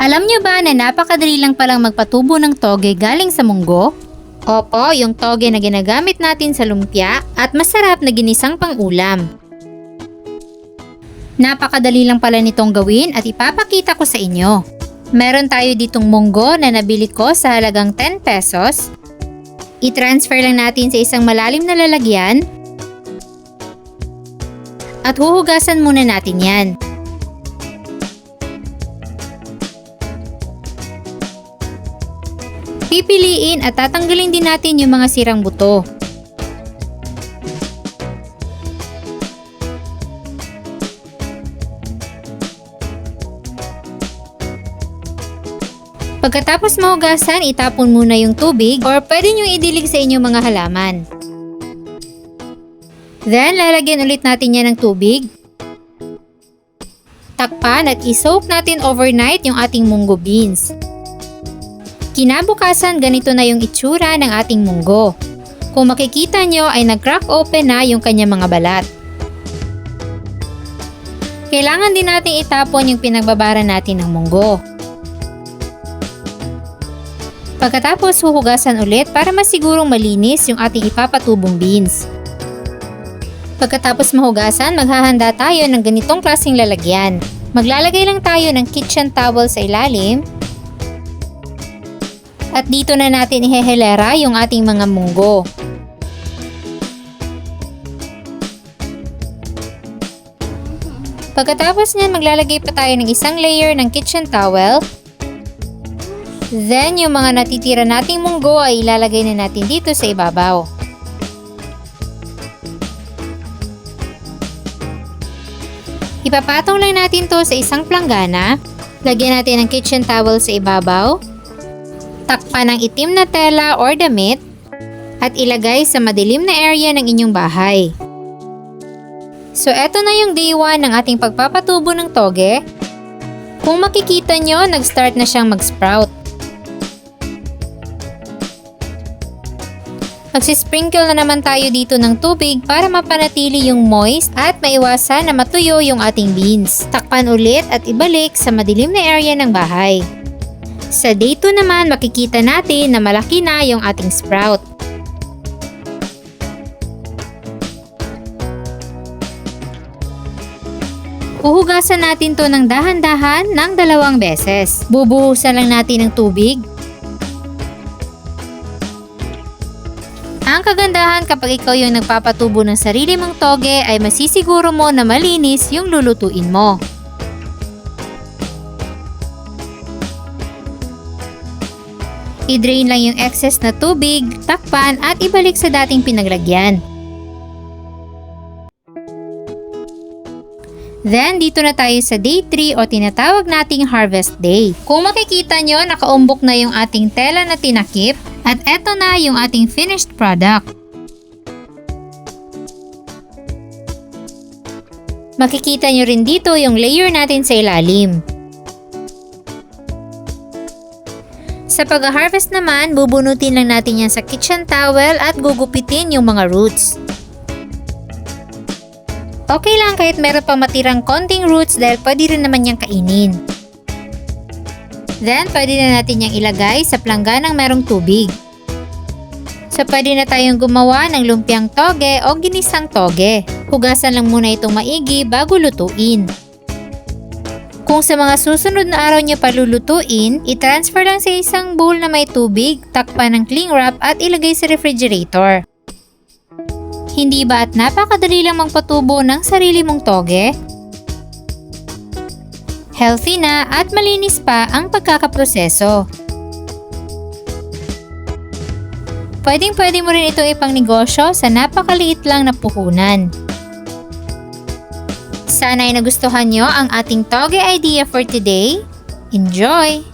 Alam nyo ba na napakadali lang palang magpatubo ng toge galing sa munggo? Opo, yung toge na ginagamit natin sa lumpia at masarap na ginisang pang-ulam. Napakadali lang pala nitong gawin at ipapakita ko sa inyo. Meron tayo ditong munggo na nabili ko sa halagang 10 pesos. I-transfer lang natin sa isang malalim na lalagyan. At huhugasan muna natin yan. Pipiliin at tatanggalin din natin yung mga sirang buto. Pagkatapos mahugasan, itapon muna yung tubig or pwede nyo idilig sa inyong mga halaman. Then, lalagyan ulit natin yan ng tubig. Takpan at isoak natin overnight yung ating munggo beans. Kinabukasan, ganito na yung itsura ng ating munggo. Kung makikita nyo ay nag-crack open na yung kanya mga balat. Kailangan din natin itapon yung pinagbabara natin ng munggo. Pagkatapos huhugasan ulit para masigurong malinis yung ating ipapatubong beans. Pagkatapos mahugasan, maghahanda tayo ng ganitong klaseng lalagyan. Maglalagay lang tayo ng kitchen towel sa ilalim. At dito na natin ihehelera yung ating mga munggo. Pagkatapos niyan, maglalagay pa tayo ng isang layer ng kitchen towel Then, yung mga natitira nating munggo ay ilalagay na natin dito sa ibabaw. Ipapatong lang natin to sa isang planggana. Lagyan natin ng kitchen towel sa ibabaw. Takpan ng itim na tela or damit. At ilagay sa madilim na area ng inyong bahay. So, eto na yung day 1 ng ating pagpapatubo ng toge. Kung makikita nyo, nag-start na siyang mag-sprout. Magsisprinkle na naman tayo dito ng tubig para mapanatili yung moist at maiwasan na matuyo yung ating beans. Takpan ulit at ibalik sa madilim na area ng bahay. Sa day 2 naman makikita natin na malaki na yung ating sprout. Uhugasan natin to ng dahan-dahan ng dalawang beses. Bubuhusan lang natin ng tubig Ang kagandahan kapag ikaw yung nagpapatubo ng sarili mong toge ay masisiguro mo na malinis yung lulutuin mo. I-drain lang yung excess na tubig, takpan at ibalik sa dating pinaglagyan. Then, dito na tayo sa day 3 o tinatawag nating harvest day. Kung makikita nyo, nakaumbok na yung ating tela na tinakip at eto na yung ating finished product. Makikita nyo rin dito yung layer natin sa ilalim. Sa pag-harvest naman, bubunutin lang natin yan sa kitchen towel at gugupitin yung mga roots. Okay lang kahit meron pa matirang konting roots dahil pwede rin naman niyang kainin. Then, pwede na natin yung ilagay sa plangganang merong tubig. So, pwede na tayong gumawa ng lumpiang toge o ginisang toge. Hugasan lang muna itong maigi bago lutuin. Kung sa mga susunod na araw nyo palulutuin, i-transfer lang sa isang bowl na may tubig, takpan ng cling wrap at ilagay sa refrigerator. Hindi ba at napakadali lang magpatubo ng sarili mong toge? healthy na at malinis pa ang pagkakaproseso. Pwedeng pwede mo rin itong ipang negosyo sa napakaliit lang na puhunan. Sana ay nagustuhan nyo ang ating toge idea for today. Enjoy!